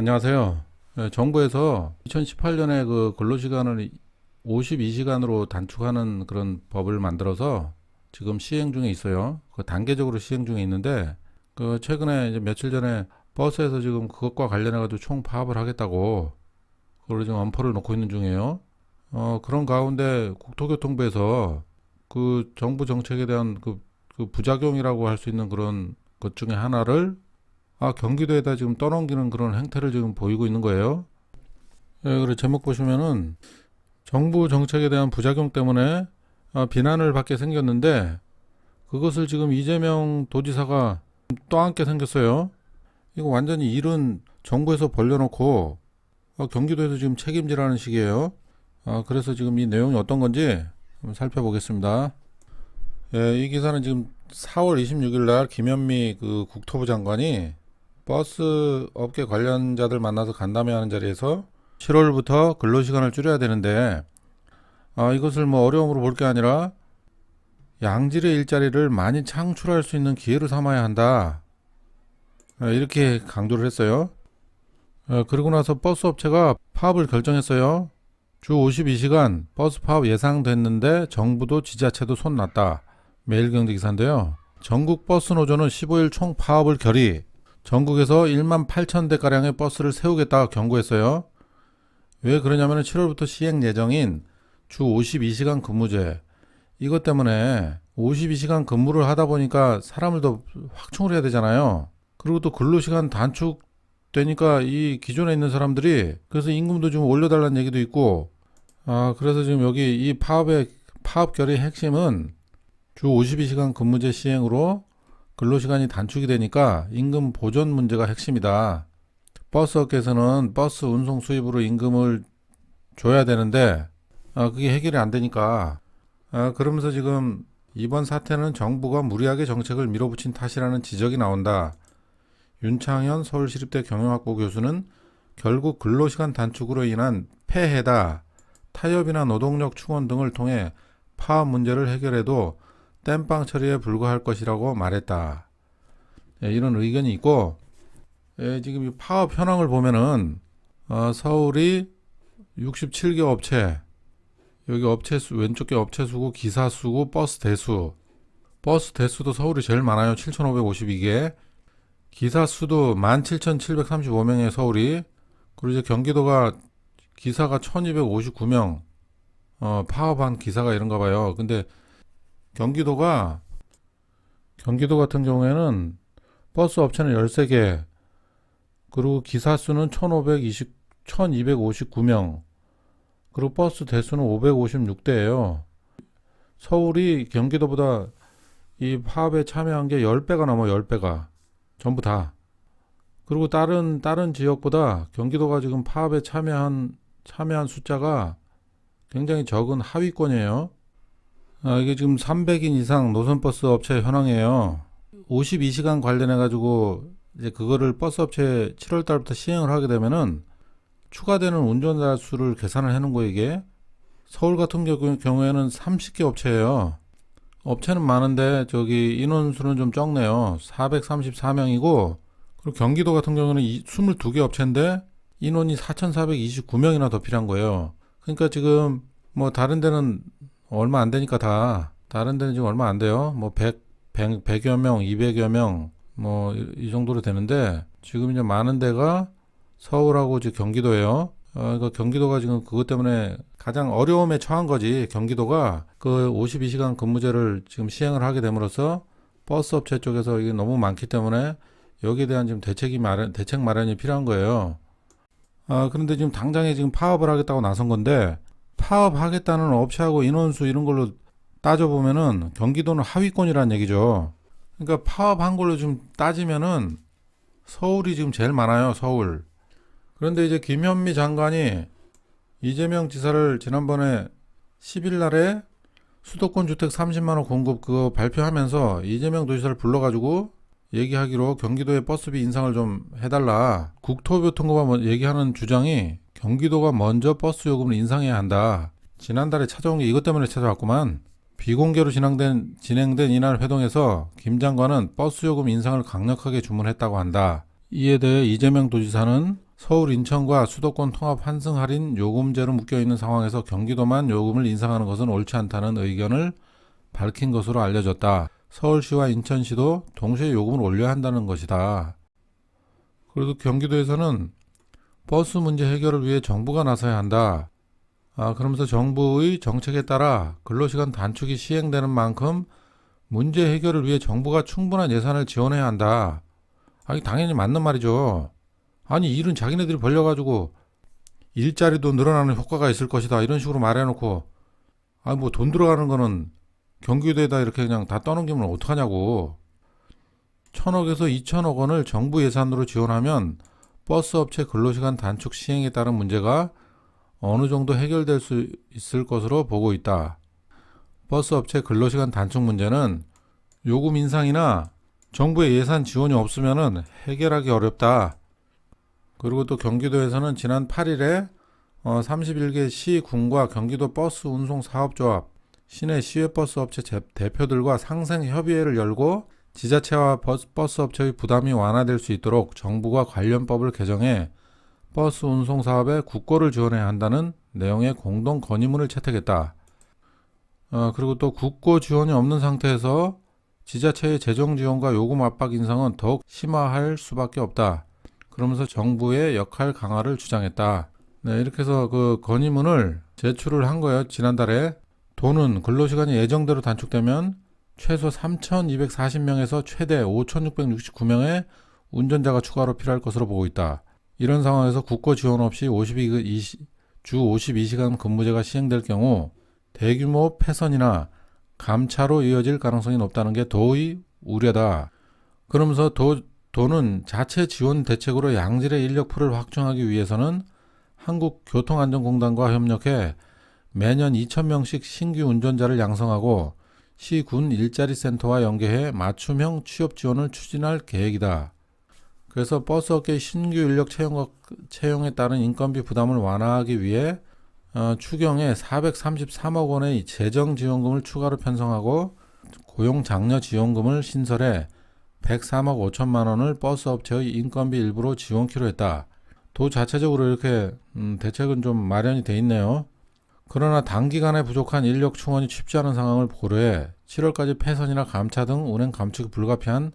안녕하세요. 예, 정부에서 2018년에 그 근로시간을 52시간으로 단축하는 그런 법을 만들어서 지금 시행 중에 있어요. 그 단계적으로 시행 중에 있는데 그 최근에 이제 며칠 전에 버스에서 지금 그것과 관련해 가지고 총 파업을 하겠다고 그걸 지금 엄포를 놓고 있는 중이에요. 어 그런 가운데 국토교통부에서 그 정부 정책에 대한 그, 그 부작용이라고 할 수 있는 그런 것 중에 하나를 아, 경기도에다 지금 떠넘기는 그런 행태를 지금 보이고 있는 거예요. 예, 그래 제목 보시면은 정부 정책에 대한 부작용 때문에 아, 비난을 받게 생겼는데 그것을 지금 이재명 도지사가 떠안게 생겼어요. 이거 완전히 일은 정부에서 벌려놓고 아, 경기도에서 지금 책임지라는 식이에요. 아, 그래서 지금 이 내용이 어떤 건지 한번 살펴보겠습니다. 예, 이 기사는 지금 4월 26일 날 김현미 그 국토부 장관이 버스 업계 관련자들 만나서 간담회 하는 자리에서 7월부터 근로시간을 줄여야 되는데 아, 이것을 뭐 어려움으로 볼 게 아니라 양질의 일자리를 많이 창출할 수 있는 기회로 삼아야 한다. 아, 이렇게 강조를 했어요. 아, 그리고 나서 버스 업체가 파업을 결정했어요. 주 52시간 버스 파업 예상됐는데 정부도 지자체도 손 놨다. 매일경제 기사인데요. 전국 버스 노조는 15일 총 파업을 결의. 전국에서 1만 8천 대가량의 버스를 세우겠다 경고했어요. 왜 그러냐면 7월부터 시행 예정인 주 52시간 근무제. 이것 때문에 52시간 근무를 하다 보니까 사람을 더 확충을 해야 되잖아요. 그리고 또 근로시간 단축 되니까 이 기존에 있는 사람들이 그래서 임금도 좀 올려달라는 얘기도 있고 아, 그래서 지금 여기 이 파업의 파업 결의 핵심은 주 52시간 근무제 시행으로 근로시간이 단축이 되니까 임금 보존 문제가 핵심이다. 버스 업계에서는 버스 운송 수입으로 임금을 줘야 되는데 아, 그게 해결이 안 되니까 아, 그러면서 지금 이번 사태는 정부가 무리하게 정책을 밀어붙인 탓이라는 지적이 나온다. 윤창현 서울시립대 경영학부 교수는 결국 근로시간 단축으로 인한 폐해다. 타협이나 노동력 충원 등을 통해 파업 문제를 해결해도 땜빵 처리에 불과할 것이라고 말했다. 예, 이런 의견이 있고 예, 지금 이 파업 현황을 보면은 어, 서울이 67개 업체 여기 업체 수 왼쪽에 업체 수고 기사 수고 버스 대수. 버스 대수도 서울이 제일 많아요. 7,552개. 기사 수도 17,735명의 서울이. 그리고 이제 경기도가 기사가 1,259명. 어, 파업한 기사가 이런가 봐요. 근데 경기도가 경기도 같은 경우에는 버스 업체는 13개 그리고 기사 수는 1,520 1,259명 그리고 버스 대수는 556대예요. 서울이 경기도보다 이 파업에 참여한 게 10배가 넘어 10배가 전부 다. 그리고 다른 다른 지역보다 경기도가 지금 파업에 참여한 참여한 숫자가 굉장히 적은 하위권이에요. 아, 이게 지금 300인 이상 노선버스 업체 현황이에요. 52시간 관련해 가지고 이제 그거를 버스 업체 7월 달부터 시행을 하게 되면은 추가되는 운전자 수를 계산을 해 놓은 거 이게 서울 같은 경우- 경우에는 30개 업체예요. 업체는 많은데 저기 인원 수는 좀 적네요. 434명이고 그리고 경기도 같은 경우는 이- 22개 업체인데 인원이 4,429명이나 더 필요한 거예요. 그러니까 지금 뭐 다른 데는 얼마 안 되니까 다 다른 데는 지금 얼마 안 돼요. 뭐 100, 100, 100여 명, 200여 명, 뭐 이 정도로 되는데 지금 이제 많은 데가 서울하고 지금 경기도예요. 어, 그러니까 경기도가 지금 그것 때문에 가장 어려움에 처한 거지. 경기도가 그 52시간 근무제를 지금 시행을 하게 됨으로써 버스 업체 쪽에서 이게 너무 많기 때문에 여기에 대한 지금 대책이 마련, 대책 마련이 필요한 거예요. 아, 그런데 지금 당장에 지금 파업을 하겠다고 나선 건데 파업하겠다는 업체하고 인원수 이런 걸로 따져보면은 경기도는 하위권이라는 얘기죠. 그러니까 파업한 걸로 좀 따지면은 서울이 지금 제일 많아요, 서울. 그런데 이제 김현미 장관이 이재명 지사를 지난번에 10일 날에 수도권 주택 30만 원 공급 그거 발표하면서 이재명 도지사를 불러가지고 얘기하기로 경기도의 버스비 인상을 좀 해달라. 국토교통부가 뭐 얘기하는 주장이 경기도가 먼저 버스 요금을 인상해야 한다. 지난달에 찾아온 게 이것 때문에 찾아왔구만. 비공개로 진행된, 진행된 이날 회동에서 김 장관은 버스 요금 인상을 강력하게 주문했다고 한다. 이에 대해 이재명 도지사는 서울 인천과 수도권 통합 환승 할인 요금제로 묶여 있는 상황에서 경기도만 요금을 인상하는 것은 옳지 않다는 의견을 밝힌 것으로 알려졌다. 서울시와 인천시도 동시에 요금을 올려야 한다는 것이다. 그래도 경기도에서는 버스 문제 해결을 위해 정부가 나서야 한다. 아, 그러면서 정부의 정책에 따라 근로시간 단축이 시행되는 만큼 문제 해결을 위해 정부가 충분한 예산을 지원해야 한다. 아니, 당연히 맞는 말이죠. 아니, 일은 자기네들이 벌려가지고 일자리도 늘어나는 효과가 있을 것이다. 이런 식으로 말해놓고, 아, 뭐 돈 들어가는 거는 경기도에다 이렇게 그냥 다 떠넘기면 어떡하냐고. 천억에서 이천억 원을 정부 예산으로 지원하면 버스 업체 근로시간 단축 시행에 따른 문제가 어느 정도 해결될 수 있을 것으로 보고 있다. 버스 업체 근로시간 단축 문제는 요금 인상이나 정부의 예산 지원이 없으면은 해결하기 어렵다. 그리고 또 경기도에서는 지난 8일에 어, 31개 시, 군과 경기도 버스 운송 사업조합, 시내 시외버스 업체 제- 대표들과 상생 협의회를 열고 지자체와 버스, 버스 업체의 부담이 완화될 수 있도록 정부가 관련법을 개정해 버스 운송 사업에 국고를 지원해야 한다는 내용의 공동 건의문을 채택했다. 어, 그리고 또 국고 지원이 없는 상태에서 지자체의 재정 지원과 요금 압박 인상은 더욱 심화할 수밖에 없다. 그러면서 정부의 역할 강화를 주장했다. 네, 이렇게 해서 그 건의문을 제출을 한 거예요. 지난달에 도는 근로시간이 예정대로 단축되면 최소 3,240명에서 최대 5,669명의 운전자가 추가로 필요할 것으로 보고 있다. 이런 상황에서 국고 지원 없이 52, 이시- 주 52시간 근무제가 시행될 경우 대규모 폐선이나 감차로 이어질 가능성이 높다는 게 도의 우려다. 그러면서 도, 도는 자체 지원 대책으로 양질의 인력 풀을 확충하기 위해서는 한국교통안전공단과 협력해 매년 2,000명씩 신규 운전자를 양성하고 시, 군 일자리 센터와 연계해 맞춤형 취업 지원을 추진할 계획이다. 그래서 버스 업계 신규 인력 채용, 채용 에 따른 인건비 부담을 완화하기 위해 어, 추경에 433억 원의 재정 지원금을 추가로 편성하고 고용 장려 지원금을 신설해 103억 5천만 원을 버스 업체의 인건비 일부로 지원키로 했다. 도 자체적으로 이렇게 음, 대책은 좀 마련이 돼 있네요. 그러나 단기간에 부족한 인력 충원이 쉽지 않은 상황을 고려해 7월까지 폐선이나 감차 등 운행 감축이 불가피한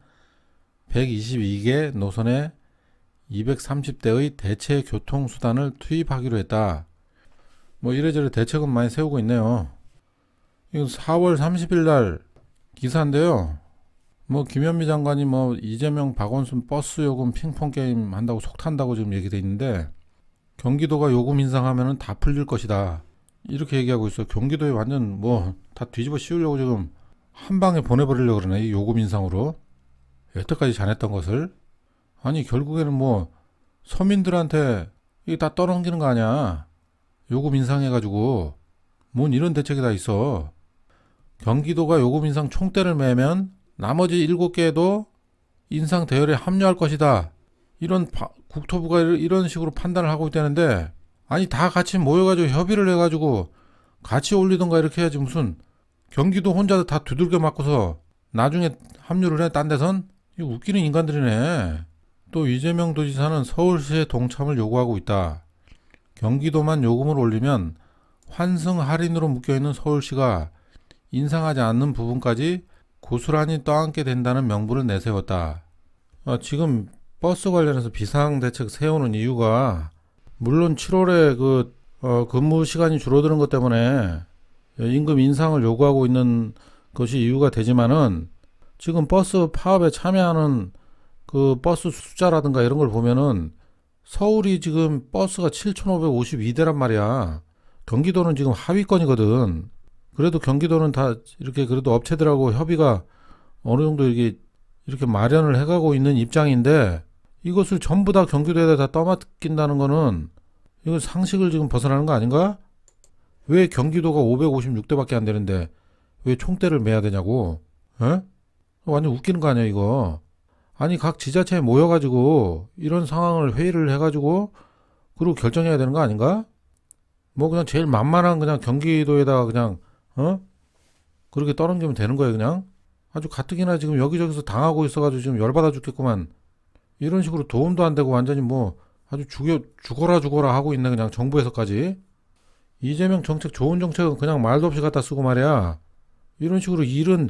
122개 노선에 230대의 대체 교통 수단을 투입하기로 했다. 뭐 이래저래 대책은 많이 세우고 있네요. 이거 4월 30일 날 기사인데요. 뭐 김현미 장관이 뭐 이재명 박원순 버스 요금 핑퐁 게임 한다고 속 탄다고 지금 얘기돼 있는데 경기도가 요금 인상하면은 다 풀릴 것이다. 이렇게 얘기하고 있어. 경기도에 완전 뭐 다 뒤집어 씌우려고 지금 한 방에 보내버리려고 그러네. 이 요금 인상으로. 여태까지 잘했던 것을. 아니 결국에는 뭐 서민들한테 이게 다 떠넘기는 거 아니야. 요금 인상해가지고 뭔 이런 대책이 다 있어. 경기도가 요금 인상 총대를 매면 나머지 일곱 개도 인상 대열에 합류할 것이다. 이런 바- 국토부가 이런 식으로 판단을 하고 있다는데 아니 다 같이 모여가지고 협의를 해가지고 같이 올리던가 이렇게 해야지 무슨 경기도 혼자 다 두들겨 맞고서 나중에 합류를 해 딴 데선 이거 웃기는 인간들이네. 또 이재명 도지사는 서울시의 동참을 요구하고 있다. 경기도만 요금을 올리면 환승 할인으로 묶여있는 서울시가 인상하지 않는 부분까지 고스란히 떠안게 된다는 명분을 내세웠다. 어, 지금 버스 관련해서 비상대책 세우는 이유가 물론 7월에 그 어, 근무 시간이 줄어드는 것 때문에 임금 인상을 요구하고 있는 것이 이유가 되지만은 지금 버스 파업에 참여하는 그 버스 숫자라든가 이런 걸 보면은 서울이 지금 버스가 7,552대란 말이야. 경기도는 지금 하위권이거든. 그래도 경기도는 다 이렇게 그래도 업체들하고 협의가 어느 정도 이렇게 이렇게 마련을 해가고 있는 입장인데 이것을 전부 다 경기도에다 다 떠맡긴다는 거는 이거 상식을 지금 벗어나는 거 아닌가? 왜 경기도가 556대밖에 안 되는데 왜 총대를 매야 되냐고? 에? 완전 웃기는 거 아니야 이거? 아니 각 지자체에 모여가지고 이런 상황을 회의를 해가지고 그리고 결정해야 되는 거 아닌가? 뭐 그냥 제일 만만한 그냥 경기도에다가 그냥 어 그렇게 떠넘기면 되는 거예요 그냥 아주 가뜩이나 지금 여기저기서 당하고 있어가지고 지금 열받아 죽겠구만 이런 식으로 도움도 안 되고 완전히 뭐 아주 죽여 죽어라 죽어라 하고 있네 그냥 정부에서까지. 이재명 정책 좋은 정책은 그냥 말도 없이 갖다 쓰고 말이야. 이런 식으로 일은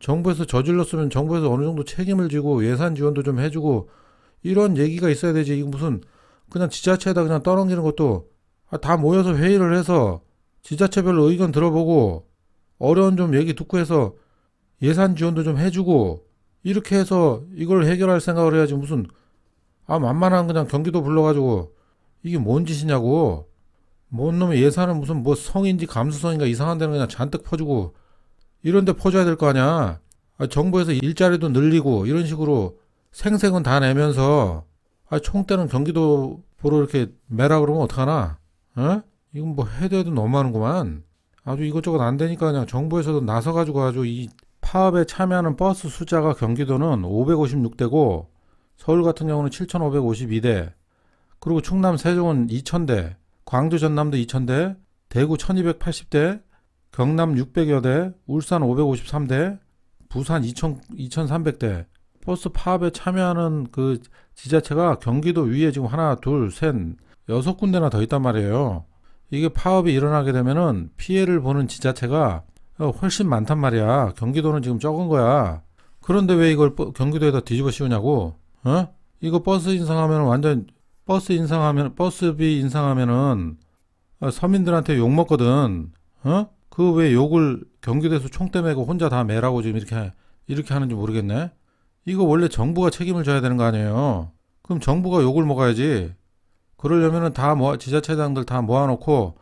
정부에서 저질렀으면 정부에서 어느 정도 책임을 지고 예산 지원도 좀 해주고 이런 얘기가 있어야 되지. 이거 무슨 그냥 지자체에다 그냥 떠넘기는 것도 아, 다 모여서 회의를 해서 지자체별로 의견 들어보고 어려운 좀 얘기 듣고 해서 예산 지원도 좀 해주고 이렇게 해서 이걸 해결할 생각을 해야지 무슨 아 만만한 그냥 경기도 불러가지고 이게 뭔 짓이냐고. 뭔 놈의 예산은 무슨 뭐 성인지 감수성인가 이상한 데는 그냥 잔뜩 퍼주고 이런 데 퍼줘야 될 거 아니야. 아, 정부에서 일자리도 늘리고 이런 식으로 생색은 다 내면서 아, 총대는 경기도 보러 이렇게 매라 그러면 어떡하나? 어? 이건 뭐 해도 해도 너무하는구만. 아주 이것저것 안 되니까 그냥 정부에서도 나서가지고 아주 이 파업에 참여하는 버스 숫자가 경기도는 556대고 서울 같은 경우는 7,552대 그리고 충남 세종은 2,000대 광주 전남도 2,000대 대구 1,280대 경남 600여 대 울산 553대 부산 2,000, 2,300대 버스 파업에 참여하는 그 지자체가 경기도 위에 지금 하나 둘 셋 여섯 군데나 더 있단 말이에요. 이게 파업이 일어나게 되면은 피해를 보는 지자체가 훨씬 많단 말이야. 경기도는 지금 적은 거야. 그런데 왜 이걸 버- 경기도에다 뒤집어 씌우냐고? 어? 이거 버스 인상하면 완전 버스 인상하면 버스비 인상하면은 어, 서민들한테 욕 먹거든. 어? 그 왜 욕을 경기도에서 총대 매고 혼자 다 매라고 지금 이렇게 이렇게 하는지 모르겠네. 이거 원래 정부가 책임을 져야 되는 거 아니에요. 그럼 정부가 욕을 먹어야지. 그러려면은 다 모아, 지자체장들 다 모아놓고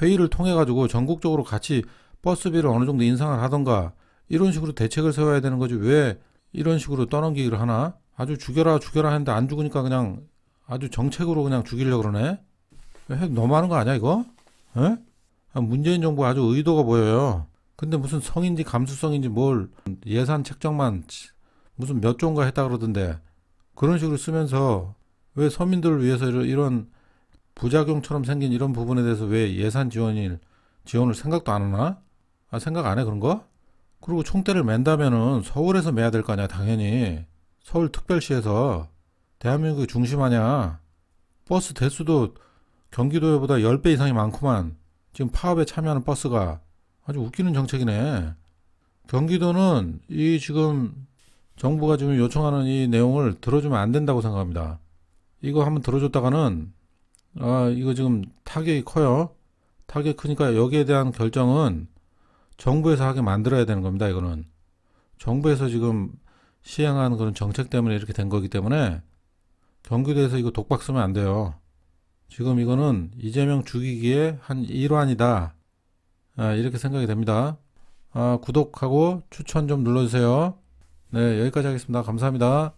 회의를 통해 가지고 전국적으로 같이 버스비를 어느 정도 인상을 하던가 이런 식으로 대책을 세워야 되는 거지 왜 이런 식으로 떠넘기기를 하나? 아주 죽여라 죽여라 했는데 안 죽으니까 그냥 아주 정책으로 그냥 죽이려고 그러네. 너무하는 거 아니야 이거? 에? 아, 문재인 정부 아주 의도가 보여요. 근데 무슨 성인지 감수성인지 뭘 예산 책정만 치- 무슨 몇 조인가 했다 그러던데 그런 식으로 쓰면서 왜 서민들을 위해서 이런 부작용처럼 생긴 이런 부분에 대해서 왜 예산 지원을 지원을 생각도 안 하나? 아 생각 안 해 그런 거? 그리고 총대를 맨다면은 서울에서 매야 될 거 아니야 당연히. 서울 특별시에서. 대한민국의 중심 아니야. 버스 대수도 경기도보다 10배 이상이 많구만. 지금 파업에 참여하는 버스가. 아주 웃기는 정책이네. 경기도는 이 지금 정부가 지금 요청하는 이 내용을 들어주면 안 된다고 생각합니다. 이거 한번 들어줬다가는 아 이거 지금 타격이 커요. 타격이 크니까 여기에 대한 결정은 정부에서 하게 만들어야 되는 겁니다. 이거는 정부에서 지금 시행하는 그런 정책 때문에 이렇게 된 거기 때문에 경기도에서 이거 독박 쓰면 안 돼요. 지금 이거는 이재명 죽이기의 한 일환이다. 아, 이렇게 생각이 됩니다. 아, 구독하고 추천 좀 눌러주세요. 네, 여기까지 하겠습니다. 감사합니다.